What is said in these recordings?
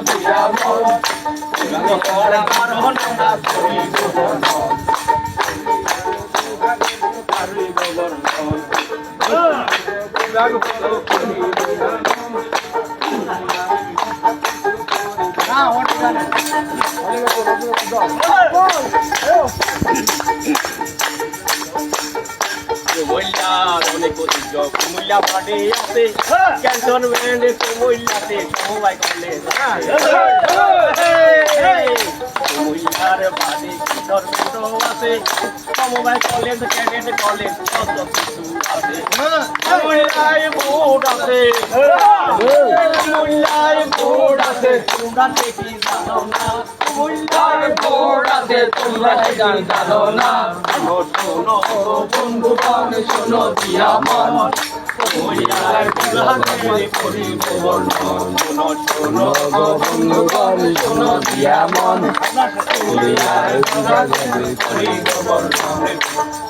দিয়া মন তোমার কারণ কুমিল্লার অনেক ঐতিহ্য। কুমিল্লা পাটে আছে। ক্যান্টনমেন্ট কুমিল্লাতে সমবায় কলেজ কুমিল্লার বাদে কিশোর আছে। সমবায় কলেজ ক্যাডেট কলেজ কত কিছু আছে। কুমিল্লায় বোর্ড আছে। কুমিল্লায় বোর্ড আছে, তোমরা দেখি জানো না। কুমিল্লার বোর্ড আছে, তোমরা দেখি জানো না। শোনো শোনো বন্ধুগণ শোনো দিয়া মন। কুমিল্লার কুমিল্লার কুমিল্লার কুমিল্লার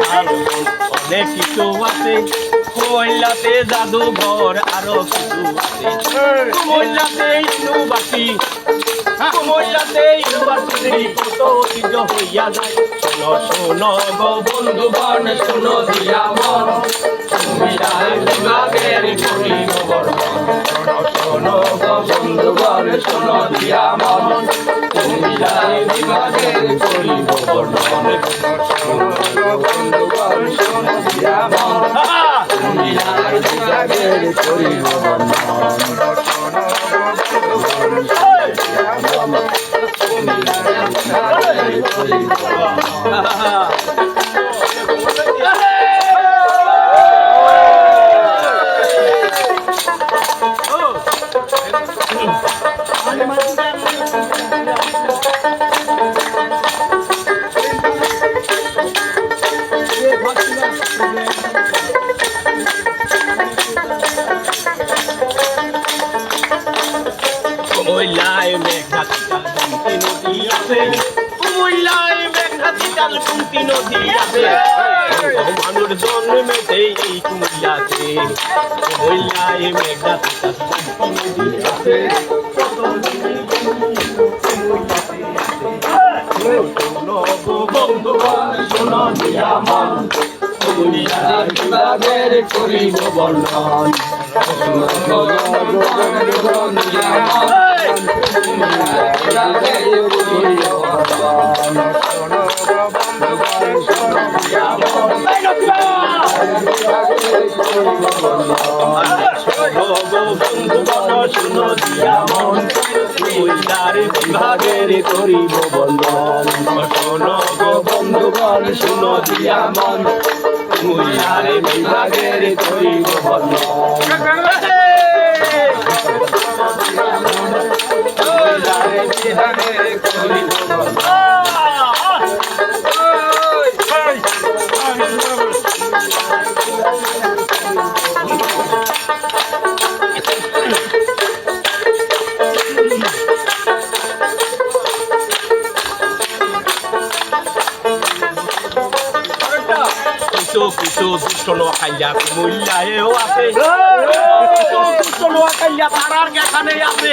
শাল অনেক কিছু আছে। কইলাতে জাদুঘর আরও কিছু আছে। কইলাতে ইউনিভার্সিটি। কইলাতে ইউনিভার্সিটি কত ঐতিহ্য হইয়া যায়। শোনো শোনো গো বন্ধুগণ, শোনো দিয়া মন কুমিরায় বিভাগের করিব বর্ণন শোনো গো বন্ধুগণ, শোনো দিয়া মন কুমিরায় বিভাগের করিব বর্ণন বন্ধুগণ শোনো মন কুমিরায় বিভাগের করিব কুমিল্লায় চিতাল কুমতি নদী আছে। মানুষ জন্মেতে এই কুমিল্লাতে কুমিল্লায় মেঘনা চিতাল কুমতি নদী আছে। করিব বর্ণন বিভাগের করিব বন্ধন। শোনো গো বন্ধুগণ শুনো দিয়া মন মুইয়ারে বিভাগের করিব বন্ধন। বিভাগের দুষ্ট নোয়াখাইয়া কুমিল্লায়ও আছে দুষ্ট নোয়াখাইয়া তারার এখানে আছে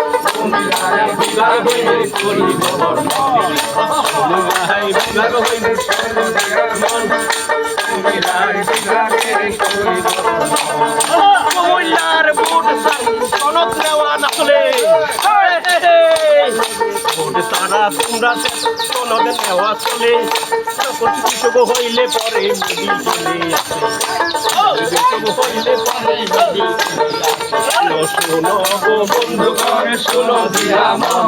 কুমিল্লার বুট সনদ নেওয়া না তারা তোমরা সনদ নেওয়া চলে কৃষক হইলে পরে মুদি চলে হইলে পরে মুদি শোনো গো করে শোনো দিয়া মন।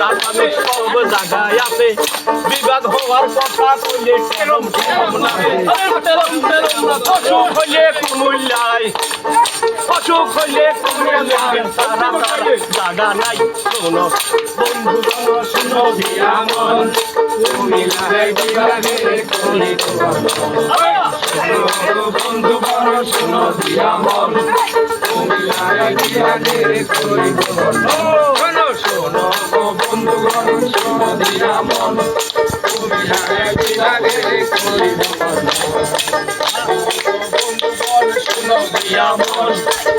নামে সব জায়গায় আছে বিভাগ হওয়ার কথা কইলে টেরম টেরম নাচে টেরম টেরম অসুখ হইলে কুমুল্লায় অসুখ হইলে কুমুল্লায় তারা তারা জায়গা নাই শোনো। বন্ধু শোনো দিয়া মন। কুমিল্লায় বিভাগে করিব বন্ধু বড় শোনো দিয়া মন শোনো শোনো বন্ধু গণ শোনো দিয়া মন বন্ধু গণ শোনো দিয়া মন